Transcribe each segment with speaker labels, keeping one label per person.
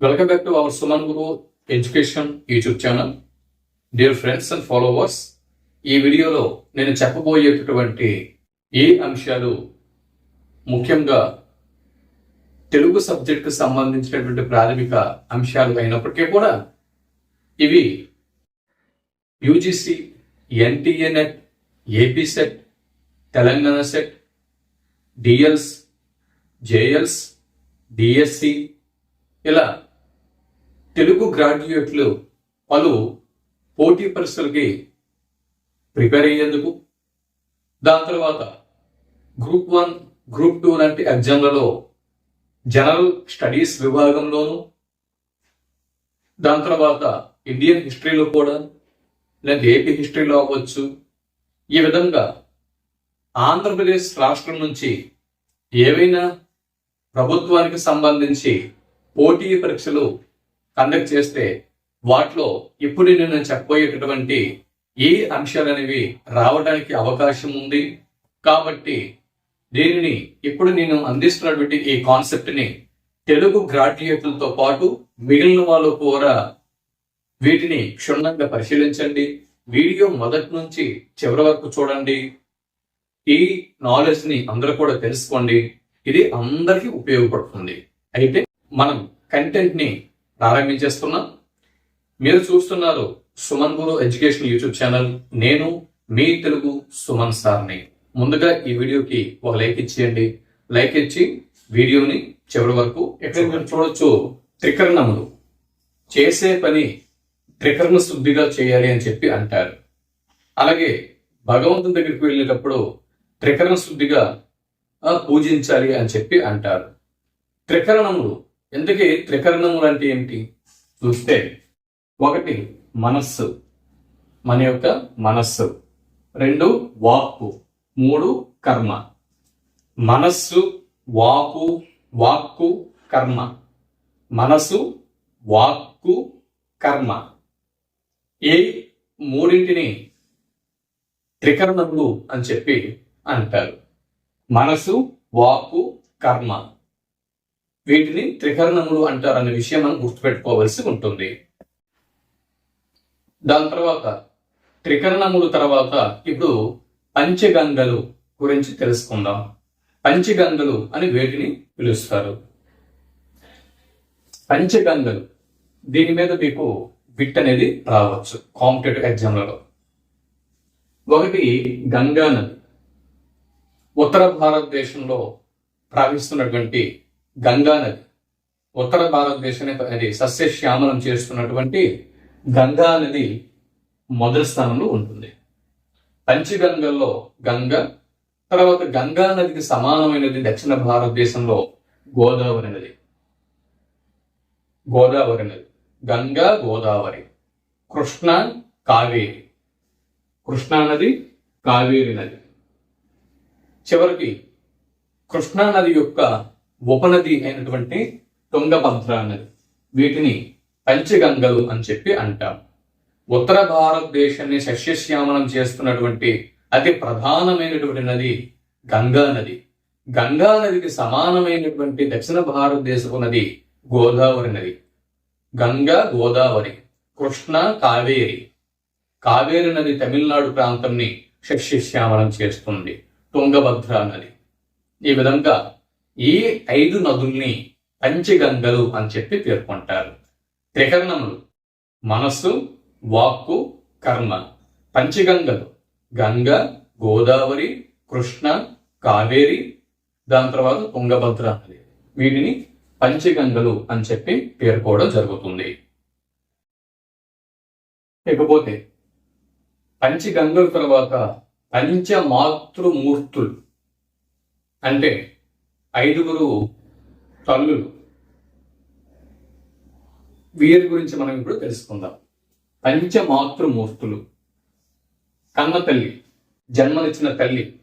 Speaker 1: Welcome back to our Suman Guru education YouTube channel dear friends and followers ఈ వీడియోలో నేను చెప్పబోయేటటువంటి ఏ అంశాలు ముఖ్యంగా తెలుగు సబ్జెక్టుకు సంబంధించినటువంటి ప్రాథమిక అంశాలు అయినప్పటికీ కూడా ఇవి UGC NTA NET AP SET Telangana SET DLs JLs DSC ఇలా తెలుగు గ్రాడ్యుయేట్లు పలు పోటీ పరీక్షలకి ప్రిపేర్ అయ్యేందుకు దాని తర్వాత గ్రూప్ వన్ గ్రూప్ టూ లాంటి ఎగ్జామ్లలో జనరల్ స్టడీస్ విభాగంలోనూ దాని తర్వాత ఇండియన్ హిస్టరీలో కూడా లేదా ఏపీ హిస్టరీలో అవ్వచ్చు. ఈ విధంగా ఆంధ్రప్రదేశ్ రాష్ట్రం నుంచి ఏవైనా ప్రభుత్వానికి సంబంధించి పోటీ పరీక్షలు కండక్ట్ చేస్తే వాటిలో ఇప్పుడు నేను చెప్పబోయేటటువంటి ఏ అంశాలు అనేవి రావడానికి అవకాశం ఉంది. కాబట్టి దీనిని ఇప్పుడు నేను అందిస్తున్నటువంటి ఈ కాన్సెప్ట్ని తెలుగు గ్రాడ్యుయేట్లతో పాటు మిగిలిన వాళ్ళు కూడా వీటిని క్షుణ్ణంగా పరిశీలించండి. వీడియో మొదటి నుంచి చివరి వరకు చూడండి. ఈ నాలెడ్జ్ని అందరూ కూడా తెలుసుకోండి. ఇది అందరికీ ఉపయోగపడుతుంది. అయితే మనం కంటెంట్ని ప్రారంభించేస్తున్నా. మీరు చూస్తున్నారు Suman Guru education YouTube channel. నేను మీ తెలుగు సుమన్ సార్ని. ముందుగా ఈ వీడియోకి ఒక లైక్ ఇచ్చేయండి. లైక్ ఇచ్చి వీడియోని చివరి వరకు ఎక్కడ మీరు చూడొచ్చు? త్రికరణములు. చేసే పని త్రికరణ శుద్ధిగా చేయాలి అని చెప్పి అంటారు. అలాగే భగవంతుని దగ్గరికి వెళ్ళేటప్పుడు త్రికరణ శుద్ధిగా పూజించాలి అని చెప్పి అంటారు. త్రికరణములు ఇంతకీ త్రికరణములు అంటే ఏమిటి? చూస్తే ఒకటి మనస్సు మన యొక్క మనస్సు. రెండు వాక్కు మూడు కర్మ. మనస్సు వాకు వాక్కు కర్మ. మనసు వాక్కు కర్మ. ఈ మూడింటిని త్రికరణములు అని చెప్పి అంటారు. మనసు వాక్కు కర్మ. వీటిని త్రికరణములు అంటారు అనే విషయం మనం గుర్తుపెట్టుకోవాల్సి ఉంటుంది. దాని తర్వాత త్రికరణములు తర్వాత ఇప్పుడు పంచగంగలు గురించి తెలుసుకుందాం. పంచగంగలు అని వేటిని పిలుస్తారు? పంచగంగలు. దీని మీద మీకు బిట్ అనేది రావచ్చు కాంపిటేటివ్ ఎగ్జామ్లలో. ఒకటి గంగా నది. ఉత్తర భారతదేశంలో ప్రవహిస్తున్నటువంటి గంగా నది. ఉత్తర భారతదేశాన్ని అది సస్యశ్యామలం చేస్తున్నటువంటి గంగా నది మొదటి స్థానంలో ఉంటుంది. పంచగంగల్లో గంగ తర్వాత గంగా నదికి సమానమైనది దక్షిణ భారతదేశంలో గోదావరి నది. గోదావరి నది. గంగా గోదావరి. కృష్ణ కావేరి. కృష్ణా నది కావేరి నది. చివరికి కృష్ణా నది యొక్క ఉపనది అయినటువంటి తుంగభద్ర నది. వీటిని పంచగంగలు అని చెప్పి అంటాం. ఉత్తర భారతదేశాన్ని సస్యశ్యామలం చేస్తున్నటువంటి అతి ప్రధానమైనటువంటి నది గంగా నది. గంగా నదికి సమానమైనటువంటి దక్షిణ భారతదేశపు నది గోదావరి నది. గంగా గోదావరి కృష్ణ కావేరి. కావేరి నది తమిళనాడు ప్రాంతంని సస్యశ్యామలం చేస్తుంది తుంగభద్ర నది. ఈ విధంగా ఈ ఐదు నదుల్ని పంచగంగలు అని చెప్పి పేర్కొంటారు. త్రికరణములు మనస్సు వాక్కు కర్మ. పంచగంగలు గంగ గోదావరి కృష్ణ కావేరి దాని తర్వాత తుంగభద్ర నది వీటిని పంచగంగలు అని చెప్పి పేర్కోవడం జరుగుతుంది. ఇకపోతే పంచగంగల తర్వాత పంచమాతృమూర్తులు అంటే ఐదుగురు తల్లులు. వీరి గురించి మనం ఇప్పుడు తెలుసుకుందాం. పంచమాతృమూర్తులు. కన్న తల్లి జన్మనిచ్చిన తల్లి.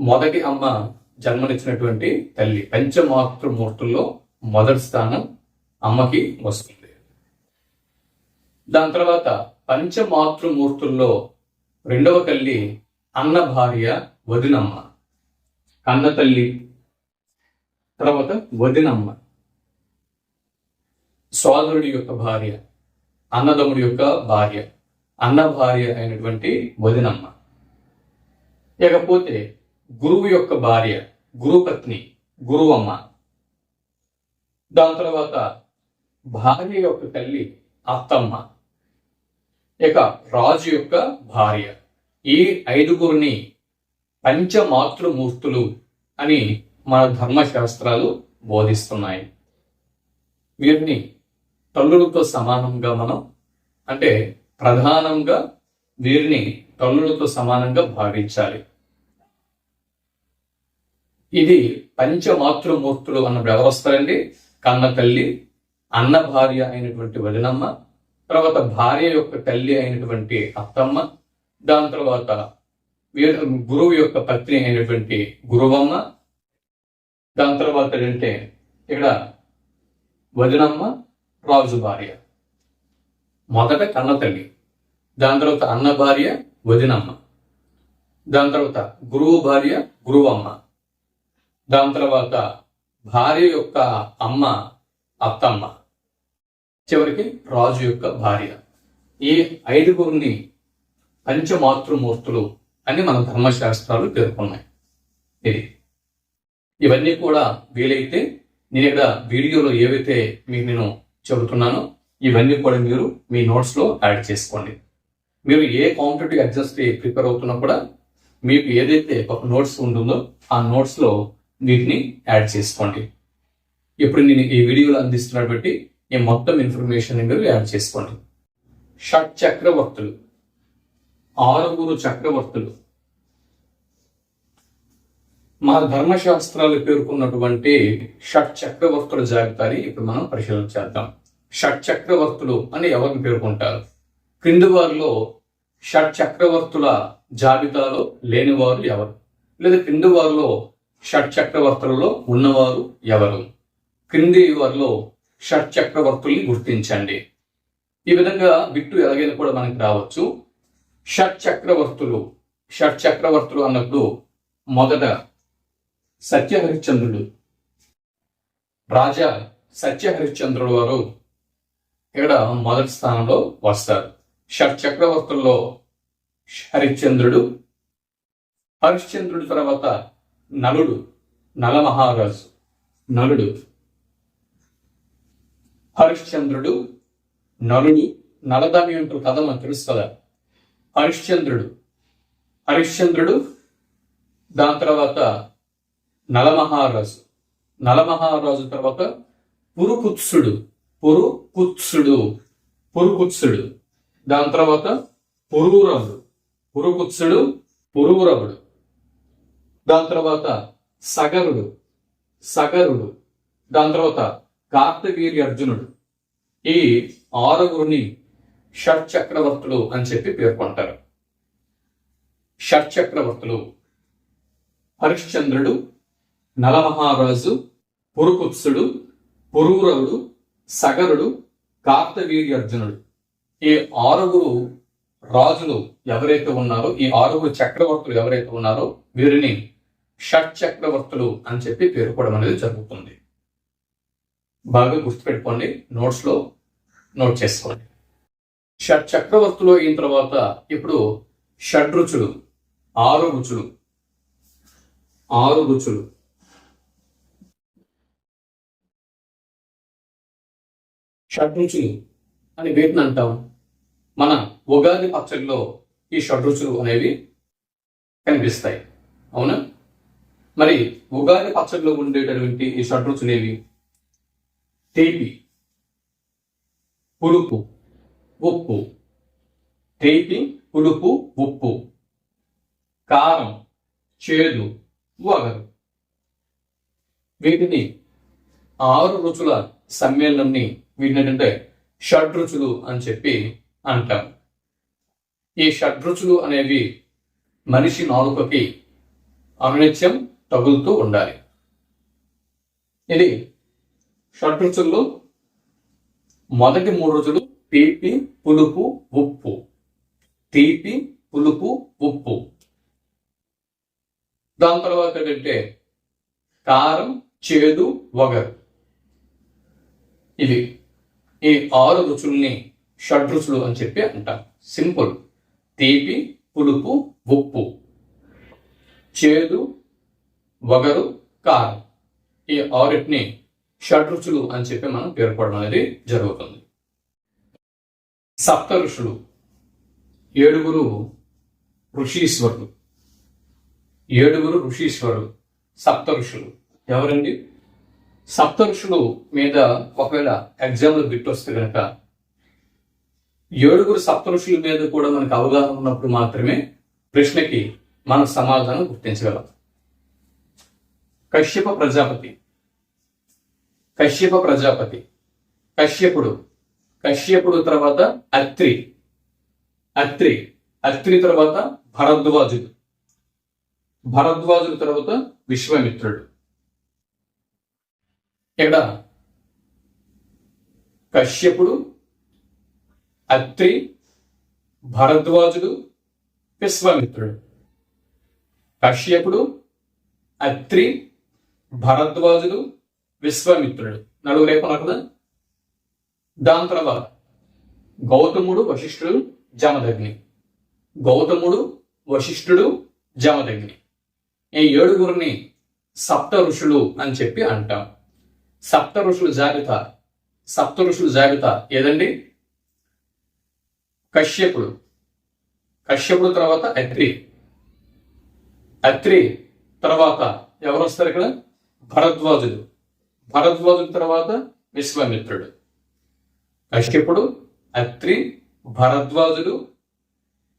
Speaker 1: మొదటి అమ్మ జన్మనిచ్చినటువంటి తల్లి. పంచమాతృమూర్తుల్లో మొదటి స్థానం అమ్మకి వస్తుంది. దాని తర్వాత పంచమాతృమూర్తుల్లో రెండవ తల్లి అన్న భార్య వదినమ్మ. కన్న తల్లి తర్వాత వదినమ్మ. సోదరుడి యొక్క భార్య అన్నదమ్ముడి యొక్క భార్య అన్న భార్య అయినటువంటి వదినమ్మ. ఇకపోతే గురువు యొక్క భార్య గురుపత్ని గురువమ్మ. దాని తర్వాత భార్య యొక్క తల్లి అత్తమ్మ. ఇక రాజు యొక్క భార్య. ఈ ఐదుగురిని పంచమాతృమూర్తులు అని మన ధర్మశాస్త్రాలు బోధిస్తున్నాయి. వీరిని తల్లులతో సమానంగా మనం అంటే ప్రధానంగా వీరిని తల్లులతో సమానంగా భావించాలి. ఇది పంచమాతృమూర్తులు అన్న వ్యవస్థలండి. కన్న తల్లి అన్న భార్య అయినటువంటి వదినమ్మ తర్వాత భార్య యొక్క తల్లి అయినటువంటి అత్తమ్మ దాని తర్వాత గురువు యొక్క పత్ని అయినటువంటి గురువమ్మ దాని తర్వాత ఏంటంటే ఇక్కడ వదినమ్మ రాజు భార్య. మొదట కన్న తల్లి దాని తర్వాత అన్న భార్య వదినమ్మ. దాని తర్వాత గురువు భార్య గురువమ్మ. దాని తర్వాత భార్య యొక్క అమ్మ అత్తమ్మ. చివరికి రాజు యొక్క భార్య. ఈ ఐదుగురిని పంచమాతృమూర్తులు అని మన ధర్మశాస్త్రాలు పేర్కొన్నాయి. ఇది. ఇవన్నీ కూడా వీలైతే నేను ఇక్కడ వీడియోలో ఏవైతే మీకు నేను చెబుతున్నానో ఇవన్నీ కూడా మీరు మీ నోట్స్లో యాడ్ చేసుకోండి. మీరు ఏ కాంపిటేటివ్ ఎగ్జామ్స్కి ప్రిపేర్ అవుతున్నా కూడా మీకు ఏదైతే ఒక నోట్స్ ఉంటుందో ఆ నోట్స్లో వీటిని యాడ్ చేసుకోండి. ఇప్పుడు నేను ఈ వీడియోలో అందిస్తున్నట్టు బట్టి ఈ మొత్తం ఇన్ఫర్మేషన్ మీరు యాడ్ చేసుకోండి. షట్ చక్రవర్తులు. ఆరుగురు చక్రవర్తులు. మా ధర్మశాస్త్రాలు పేర్కొన్నటువంటి షట్ చక్రవర్తుల జాబితాని ఇప్పుడు మనం పరిశీలన చేద్దాం. షట్ చక్రవర్తులు అని ఎవరిని పేర్కొంటారు? క్రింది వారిలో షట్ చక్రవర్తుల జాబితాలో లేనివారు ఎవరు? లేదా క్రింది వారిలో షట్ చక్రవర్తులలో ఉన్నవారు ఎవరు? క్రింది వారిలో షట్ చక్రవర్తుల్ని గుర్తించండి. ఈ విధంగా బిట్టు ఎలాగైనా కూడా మనకి రావచ్చు. షట్ చక్రవర్తులు షట్ చక్రవర్తులు అన్నప్పుడు మొదట సత్యహరిశ్చంద్రుడు. రాజా సత్యహరిశ్చంద్రుడు వారు ఇక్కడ మొదటి స్థానంలో వస్తారు. షట్ చక్రవర్తుల్లో హరిశ్చంద్రుడు హరిశ్చంద్రుడి తర్వాత నలుడు నలమహారాజు నలుడు. హరిశ్చంద్రుడు నలుడు నలదమయంతుల కథ మనకు తెలుసు కదా హరిశ్చంద్రుడు. హరిశ్చంద్రుడు దాని తర్వాత నలమహారాజు. నలమహారాజు తర్వాత పురుకుత్సుడు. పురుకుత్సుడు. పురుకుత్సుడు. దాని తర్వాత పురూరవుడు పురుకుత్సుడు పురూరవుడు దాని తర్వాత సగరుడు. సగరుడు. దాని తర్వాత కార్తవీర్య అర్జునుడు. ఈ ఆరుగురిని షట్ చక్రవర్తులు అని చెప్పి పేర్కొంటారు షట్ చక్రవర్తులు హరిశ్చంద్రుడు నలమహారాజు పురుకుత్సుడు పురూరవుడు సగరుడు కార్తవీర్యార్జునుడు. ఈ ఆరుగురు రాజులు ఎవరైతే ఉన్నారో ఈ ఆరుగురు చక్రవర్తులు ఎవరైతే ఉన్నారో వీరిని షట్ చక్రవర్తులు అని చెప్పి పేర్కోవడం అనేది జరుగుతుంది. బాగా గుర్తుపెట్టుకోండి నోట్స్లో నోట్ చేసుకోండి. షట్ చక్రవర్తులు అయిన తర్వాత ఇప్పుడు షడ్ రుచులు ఆరు రుచులు ఆరు రుచులు. షడ్రుచులు అని వేటిని అంటాం? మన ఉగాది పచ్చడిలో ఈ షడ్రుచులు అనేవి కనిపిస్తాయి. అవునా? మరి ఉగాది పచ్చడిలో ఉండేటటువంటి ఈ షడ్రుచులు ఏవి? తీపి పులుపు. ఉప్పు. తీపి పులుపు ఉప్పు. కారం చేదు వగరు. వీటిని ఆరు రుచుల సమ్మేళనంని వీటినంటే షడ్రుచులు అని చెప్పి అంటాం. ఈ షడ్రుచులు అనేవి మనిషి నాలుకకి అనునిత్యం తగులుతూ ఉండాలి. ఇది షడ్రుచుల్లో మొదటి మూడు రుచులు తీపి పులుపు ఉప్పు. తీపి పులుపు ఉప్పు. దాని తర్వాత ఏంటంటే కారం చేదు వగరు. ఇది ఈ ఆరు రుచుల్ని షడ్రుచులు అని చెప్పి అంటాం. సింపుల్. తీపి పులుపు ఉప్పు. చేదు వగరు కారం. ఈ ఆరిటిని షడ్రుచులు అని చెప్పి మనం పేర్కొనడం అనేది జరుగుతుంది. సప్త ఋషులు ఏడుగురు ఋషీశ్వరులు. ఏడుగురు ఋషీశ్వరులు సప్త ఋషులు ఎవరండి? సప్త ఋషులు మీద ఒకవేళ ఎగ్జామ్లు బిట్ కనుక ఏడుగురు సప్త ఋషుల మీద కూడా మనకు అవగాహన ఉన్నప్పుడు మాత్రమే ప్రశ్నకి మన సమాధానం గుర్తించగలం. కశ్యప ప్రజాపతి. కశ్యప ప్రజాపతి. కశ్యపుడు. కశ్యపుడు తర్వాత అత్రి. అత్రి. అత్రి తర్వాత భరద్వాజుడు. భరద్వాజుల తర్వాత విశ్వామిత్రుడు. ఇక్కడ కశ్యపుడు అత్రి భరద్వాజుడు విశ్వామిత్రుడు. కశ్యపుడు అత్రి భరద్వాజుడు విశ్వామిత్రుడు. నలుగురేపన కదా దాని తర్వాత గౌతముడు వశిష్ఠుడు జమదగ్ని. గౌతముడు వశిష్ఠుడు జమదగ్ని. ఈ ఏడుగురిని సప్త ఋషులు అని చెప్పి అంటాం. సప్త ఋషుల జాబితా సప్త ఋషుల జాబితా ఏదండి? కశ్యపుడు. కశ్యపుడు తర్వాత అత్రి. అత్రి తర్వాత ఎవరు వస్తారు ఇక్కడ? భరద్వాజుడు భరద్వాజుడు తర్వాత విశ్వామిత్రుడు. కశ్యపుడు అత్రి భరద్వాజుడు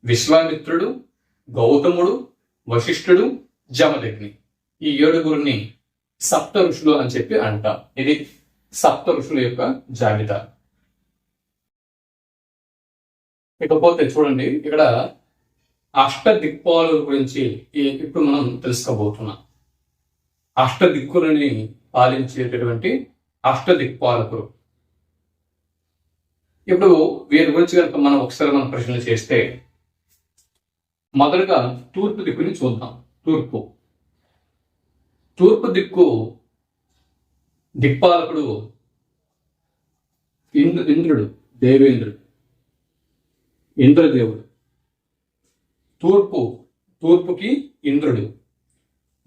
Speaker 1: విశ్వామిత్రుడు గౌతముడు వశిష్ఠుడు జమదగ్ని. ఈ ఏడుగురిని సప్త ఋషులు అని చెప్పి అంటాం. ఇది సప్త ఋషుల యొక్క జాబితా. ఇకపోతే చూడండి ఇక్కడ అష్ట దిక్పాలుల గురించి ఇప్పుడు మనం తెలుసుకోబోతున్నాం. అష్ట దిక్కులని పాలించేటటువంటి అష్ట దిక్పాలకులు ఇప్పుడు వీరి గురించి కనుక మనం ఒకసారి మనం ప్రశ్నలు చేస్తే మొదటగా తూర్పు దిక్కుని చూద్దాం. తూర్పు. తూర్పు దిక్కు దిక్పాలకుడు ఇంద్రు ఇంద్రుడు దేవేంద్రుడు. ఇంద్రదేవుడు. తూర్పు తూర్పుకి ఇంద్రుడు.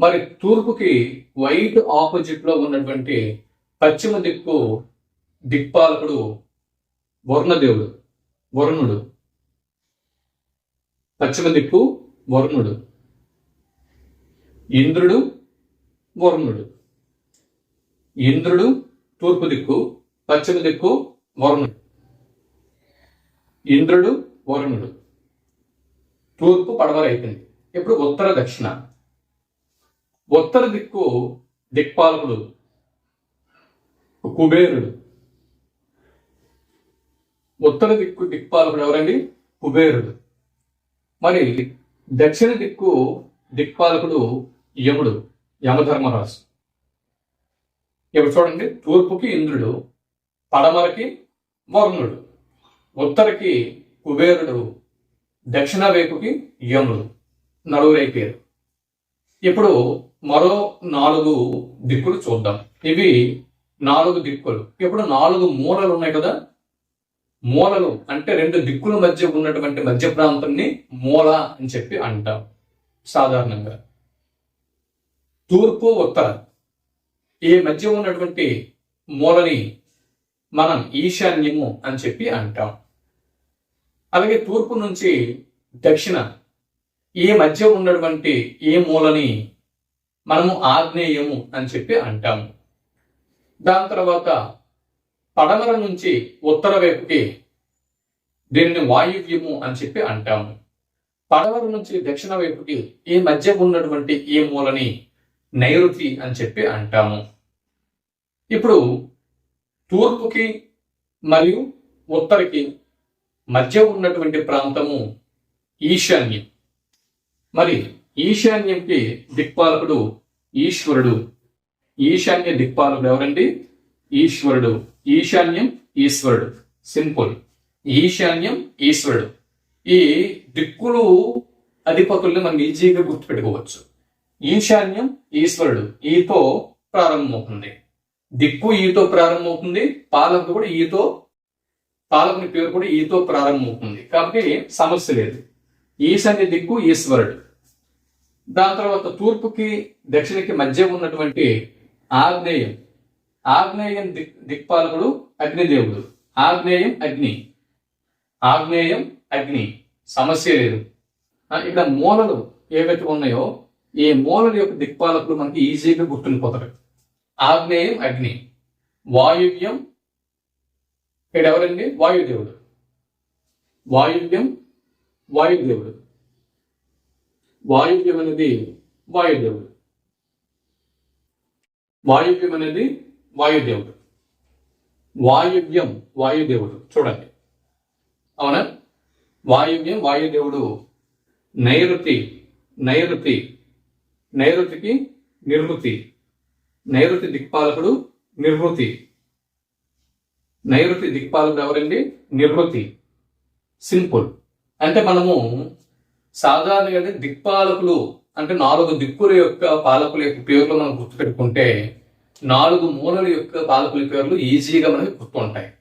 Speaker 1: మరి తూర్పుకి వైట్ ఆపోజిట్లో ఉన్నటువంటి పశ్చిమ దిక్కు దిక్పాలకుడు వరుణదేవుడు వరుణుడు. పశ్చిమ దిక్కు వరుణుడు. ఇంద్రుడు వరుణుడు. ఇంద్రుడు తూర్పు దిక్కు పశ్చిమ దిక్కు వరుణుడు. ఇంద్రుడు వరుణుడు. తూర్పు పడమర అయిపోయింది. ఇప్పుడు ఉత్తర దక్షిణ. ఉత్తర దిక్కు దిక్పాలకుడు కుబేరుడు. ఉత్తర దిక్కు దిక్పాలకుడు ఎవరండి? కుబేరుడు. మరి దక్షిణ దిక్కు దిక్పాలకుడు యముడు యమధర్మరాజు. ఇప్పుడు చూడండి తూర్పుకి ఇంద్రుడు పడమరకి వరుణుడు ఉత్తరకి కుబేరుడు దక్షిణ వైపుకి యముడు నలుగురు ఇప్పుడు మరో నాలుగు దిక్కులు చూద్దాం. ఇవి నాలుగు దిక్కులు. ఇప్పుడు నాలుగు మూలలు ఉన్నాయి కదా మూలలు అంటే రెండు దిక్కుల మధ్య ఉన్నటువంటి మధ్య ప్రాంతాన్ని మూల అని చెప్పి అంటాం సాధారణంగా. తూర్పు ఉత్తర. ఈ మధ్య ఉన్నటువంటి మూలని మనం ఈశాన్యము అని చెప్పి అంటాం. అలాగే తూర్పు నుంచి దక్షిణ. ఈ మధ్య ఉన్నటువంటి ఈ మూలని మనము ఆగ్నేయము అని చెప్పి అంటాము దాని తర్వాత పడమర నుంచి ఉత్తర వైపుకి దీనిని వాయువ్యము అని చెప్పి అంటాము. పడమర నుంచి దక్షిణ వైపుకి ఈ మధ్య ఉన్నటువంటి ఈ మూలని నైరుతి అని చెప్పి అంటాము. ఇప్పుడు తూర్పుకి మరియు ఉత్తరకి మధ్య ఉన్నటువంటి ప్రాంతము ఈశాన్యం. మరి ఈశాన్యంకి దిక్పాలకుడు ఈశ్వరుడు. ఈశాన్య దిక్పాలకుడు ఎవరండి? ఈశ్వరుడు ఈశాన్యం ఈశ్వరుడు. సింపుల్ ఈశాన్యం ఈశ్వరుడు. ఈ దిక్కులు అధిపతుల్ని మనం ఈజీగా గుర్తుపెట్టుకోవచ్చు. ఈశాన్యం ఈశ్వరుడు. ఈతో ప్రారంభమవుతుంది. దిక్కు ఈతో ప్రారంభమవుతుంది. పాలకుడు కూడా ఈతో పాలకుని పేరు కూడా ఈతో ప్రారంభమవుతుంది. కాబట్టి సమస్య లేదు. ఈశాన్య దిక్కు ఈశ్వరుడు. దాని తర్వాత తూర్పుకి దక్షిణకి మధ్య ఉన్నటువంటి ఆగ్నేయం. ఆగ్నేయం దిక్ దిక్పాలకుడు అగ్నిదేవుడు. ఆగ్నేయం అగ్ని. ఆగ్నేయం అగ్ని. సమస్య లేదు. ఇక్కడ మూలలు ఏవైతే ఉన్నాయో ఈ మూలల యొక్క దిక్పాలకులు మనకి ఈజీగా గుర్తుండిపోతారు ఆగ్నేయం అగ్ని. వాయువ్యం ఇక్కడ ఎవరండి వాయుదేవుడు. వాయువ్యం వాయుదేవుడు. వాయువ్యం అనేది వాయుదేవుడు. వాయువ్యం అనేది వాయుదేవుడు. వాయువ్యం వాయుదేవుడు. చూడండి. అవునా? వాయువ్యం వాయుదేవుడు. నైరుతి నైరుతి నైరుతికి నిర్వృతి. నైరుతి దిక్పాలకుడు నిర్వృతి. నైరుతి దిక్పాలకుడు ఎవరండి? నిర్వృతి. సింపుల్. అంటే మనము సాధారణంగా దిక్పాలకులు అంటే నాలుగు దిక్కుల యొక్క పాలకుల యొక్క పేర్లు మనం గుర్తుపెట్టుకుంటే నాలుగు మూలల యొక్క పాలకుల పేర్లు ఈజీగా మనకి గుర్తుంటాయి.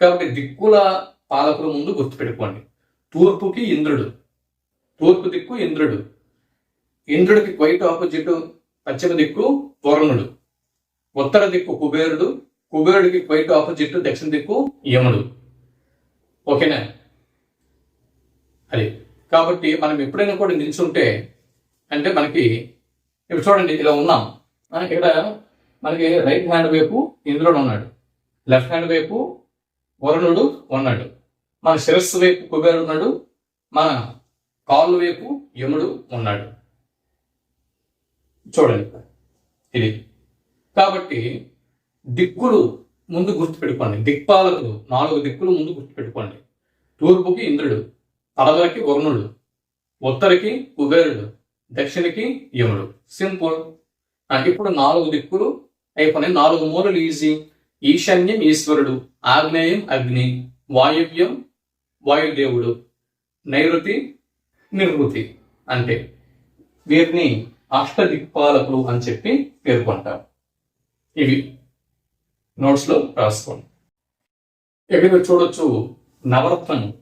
Speaker 1: కాబట్టి దిక్కుల పాలకుల ముందు గుర్తుపెట్టుకోండి. తూర్పుకి ఇంద్రుడు. తూర్పు దిక్కు ఇంద్రుడు. ఇంద్రుడికి క్వైట్ ఆపోజిట్ పశ్చిమ దిక్కు వరుణుడు. ఉత్తర దిక్కు కుబేరుడు. కుబేరుడికి క్వైట్ ఆపోజిట్ దక్షిణ దిక్కు యముడు. ఓకేనా? అది. కాబట్టి మనం ఎప్పుడైనా కూడా నిల్చుంటే అంటే మనకి ఇప్పుడు చూడండి ఇలా ఉన్నాం. ఆ, ఇక్కడ మనకి రైట్ హ్యాండ్ వైపు ఇంద్రుడు ఉన్నాడు. లెఫ్ట్ హ్యాండ్ వైపు వరుణుడు ఉన్నాడు. మన శిరస్సు వైపు కుబేరుడు ఉన్నాడు. మన కాళ్ళు వైపు యముడు ఉన్నాడు. చూడండి. ఇది. కాబట్టి దిక్కులు ముందు గుర్తుపెట్టుకోండి. దిక్పాలకులు నాలుగు దిక్కులు ముందు గుర్తుపెట్టుకోండి. తూర్పుకి ఇంద్రుడు పడవలకి వరుణుడు ఉత్తరకి కుబేరుడు దక్షిణకి యముడు. సింపుల్. ఇప్పుడు నాలుగు దిక్కులు అయిపోయి నాలుగు మూలలు ఈజీ ఈశాన్యం ఈశ్వరుడు ఆగ్నేయం అగ్ని వాయువ్యం వాయుదేవుడు నైరుతి నిర్వృతి అంటే వీరిని అష్టదిక్పాలకులు అని చెప్పి పేర్కొంటారు. ఇవి నోట్స్లో రాసుకోండి. ఇక్కడ మీరు చూడొచ్చు? నవరత్నం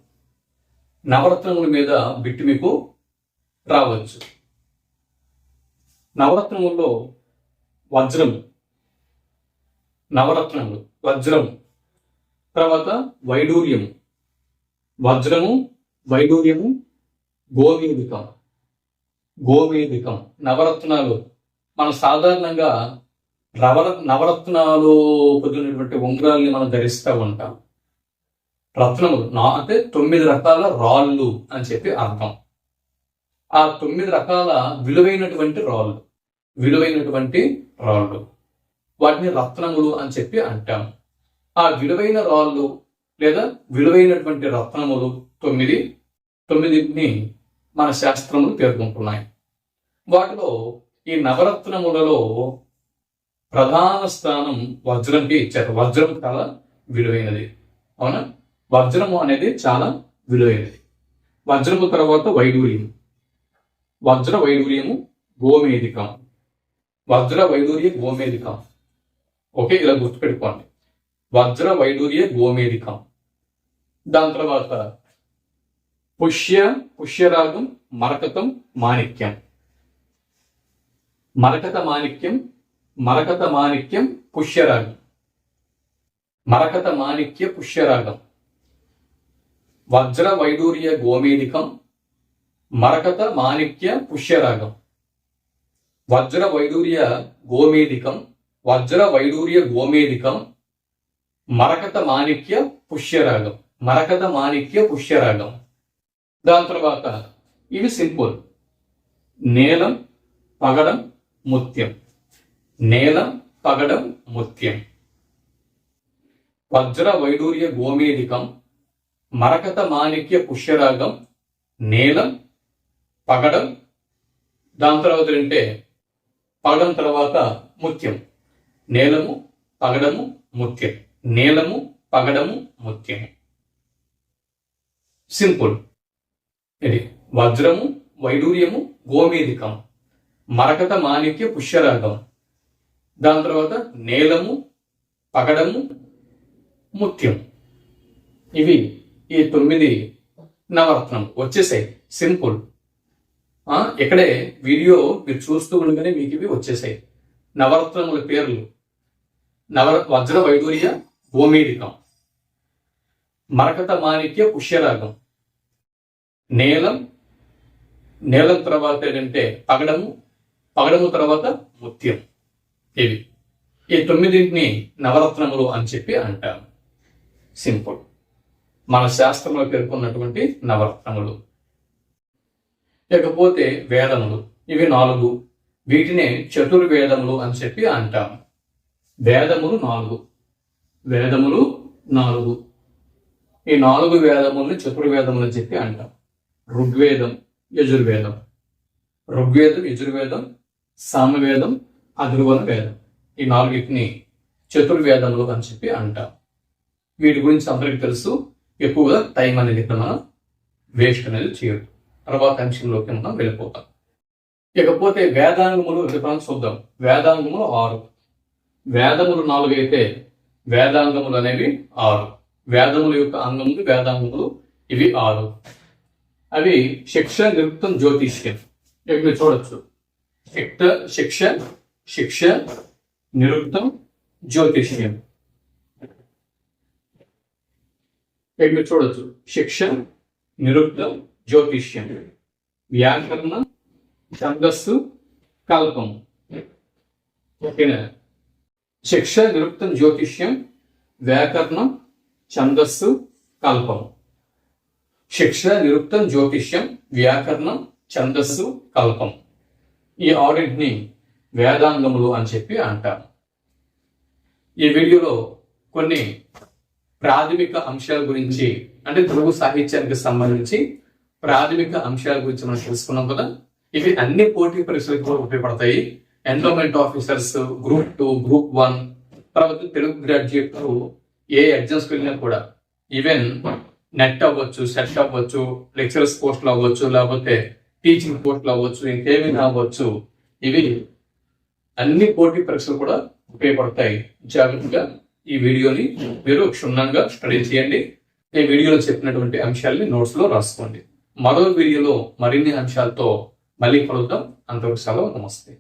Speaker 1: నవరత్నముల మీద బిట్టు మీకు రావచ్చు. నవరత్నముల్లో వజ్రం నవరత్నములు వజ్రము. తర్వాత వైడూర్యము. వజ్రము వైడూర్యము గోవేదికం గోవేదికం నవరత్నాలు. మనం సాధారణంగా రవర నవరత్నాలు పొందినటువంటి ఉంగరాల్ని మనం ధరిస్తూ ఉంటాం. రత్నములు. నా అంటే తొమ్మిది రకాల రాళ్ళు అని చెప్పి అర్థం. ఆ తొమ్మిది రకాల విలువైనటువంటి రాళ్ళు. విలువైనటువంటి రాళ్ళు. వాటిని రత్నములు అని చెప్పి అంటాం. ఆ విలువైన రాళ్ళు లేదా విలువైనటువంటి రత్నములు తొమ్మిది తొమ్మిదిని మన శాస్త్రములు పేర్కొంటున్నాయి. వాటిలో ఈ నవరత్నములలో ప్రధాన స్థానం వజ్రంకి ఇచ్చారు. వజ్రం చాలా విలువైనది. అవునా? వజ్రము అనేది చాలా విలువైనది. వజ్రము తర్వాత వైడూర్యం. వజ్ర వైడూర్యము గోమేదికం వజ్ర వైడూర్య గోమేదికం ఓకే ఇలా గుర్తుపెట్టుకోండి. వజ్ర వైడూర్య గోమేదికం దాని తర్వాత పుష్య పుష్యరాగం మరకతం మాణిక్యం. మరకత మాణిక్యం మరకత మాణిక్యం పుష్యరాగం. మరకత మాణిక్య పుష్యరాగం. వజ్ర వైడూర్య గోమేదికం మరకత మాణిక్య పుష్యరాగం. వజ్ర వైడూర్య గోమేదికం వజ్ర వైడూర్య గోమేధికం మరకత మాణిక్య పుష్యరాగం మరకత మాణిక్య పుష్యరాగం. దాని తర్వాత ఇవి సింపుల్. నేలం పగడం ముత్యం. నేలం పగడం ముత్యం. వజ్ర వైడూర్య గోమేధికం మరకత మాణిక్య పుష్యరాగం నేలం పగడం. దాని తర్వాత అంటే పగడం తర్వాత ముత్యం. నేలము పగడము ముత్యం. నేలము పగడము ముత్యము. సింపుల్. ఇది వజ్రము వైడూర్యము గోమేధికం మరకత మాణిక్య పుష్యరాగం దాని తర్వాత నేలము పగడము ముత్యం. ఇవి ఈ తొమ్మిది నవరత్నం వచ్చేసాయి. సింపుల్. ఇక్కడే వీడియో మీరు చూస్తూ ఉండగానే మీకు ఇవి వచ్చేసాయి. నవరత్నముల పేర్లు. నవ వజ్ర వైడూర్య భూమీడికం మరకత మాణిక్య పుష్యరాగం. నేలం నేలం తర్వాత ఏంటంటే పగడము పగడము తర్వాత ముత్యం. ఇవి. ఈ తొమ్మిదింటిని నవరత్నములు అని చెప్పి అంటారు. సింపుల్. మన శాస్త్రంలో పేర్కొన్నటువంటి నవరత్నములు. లేకపోతే వేదములు. ఇవి నాలుగు. వీటినే చతుర్వేదములు అని చెప్పి అంటాము. వేదములు నాలుగు. వేదములు నాలుగు. ఈ నాలుగు వేదముల్ని చతుర్వేదములు అని చెప్పి అంటాం. ఋగ్వేదం యజుర్వేదం. ఋగ్వేదం యజుర్వేదం సామవేదం అధుర్వన వేదం ఈ నాలుగిటిని చతుర్వేదములు అని చెప్పి అంటాం. వీటి గురించి అందరికీ తెలుసు. ఎక్కువగా టైం అనేది ఇక్కడ మనం వేస్ట్ అనేది చేయదు తర్వాత అంశంలోకి మనం వెళ్ళిపోతాం. ఇకపోతే వేదాంగములు వివరాలు చూద్దాం. వేదాంగములు ఆరు. వేదములు నాలుగు అయితే వేదాంగములు అనేవి ఆరు. వేదముల యొక్క అంగములు వేదాంగములు ఇవి ఆరు. అవి శిక్ష నిరుక్తం జ్యోతిష్యం. ఇక్కడ మీరు చూడొచ్చు. శిక్ష శిక్ష శిక్ష నిరుక్తం జ్యోతిష్యం. ఇక్కడ మీరు చూడొచ్చు. శిక్ష నిరుక్తం జ్యోతిష్యం. వ్యాకరణ ఛందస్సు కల్పం. ఓకేనా? శిక్ష నిరుక్తం జ్యోతిష్యం వ్యాకరణం ఛందస్సు కల్పం శిక్ష నిరుక్తం జ్యోతిష్యం వ్యాకరణం ఛందస్సు కల్పం ఈ ఆడిట్ని వేదాంగములు అని చెప్పి అంటారు. ఈ వీడియోలో కొన్ని ప్రాథమిక అంశాల గురించి అంటే తెలుగు సాహిత్యానికి సంబంధించి ప్రాథమిక అంశాల గురించి మనం తెలుసుకున్నాం కదా. ఇవి అన్ని పోటీ పరీక్షలకు కూడా ఉపయోగపడతాయి. Endowment officers group two group one తర్వాత తెలుగు గ్రాడ్యుయేట్ ఏ ఎగ్జామ్స్ వెళ్ళినా కూడా ఈవెన్ నెట్ అవ్వచ్చు సెట్ అవ్వచ్చు లెక్చరర్స్ పోస్టులు అవ్వచ్చు లేకపోతే టీచింగ్ పోస్టులు అవ్వచ్చు ఇంకేమైనా అవ్వచ్చు ఇవి అన్ని పోటీ పరీక్షలు కూడా ఉపయోగపడతాయి. జాగ్రత్తగా ఈ వీడియోని మీరు క్షుణ్ణంగా స్టడీ చేయండి. ఈ వీడియోలో చెప్పినటువంటి అంశాలని నోట్స్లో రాసుకోండి. మరో వీడియోలో మరిన్ని అంశాలతో మళ్ళీ కలుద్దాం. అంతవరకు సెలవు నమస్తే.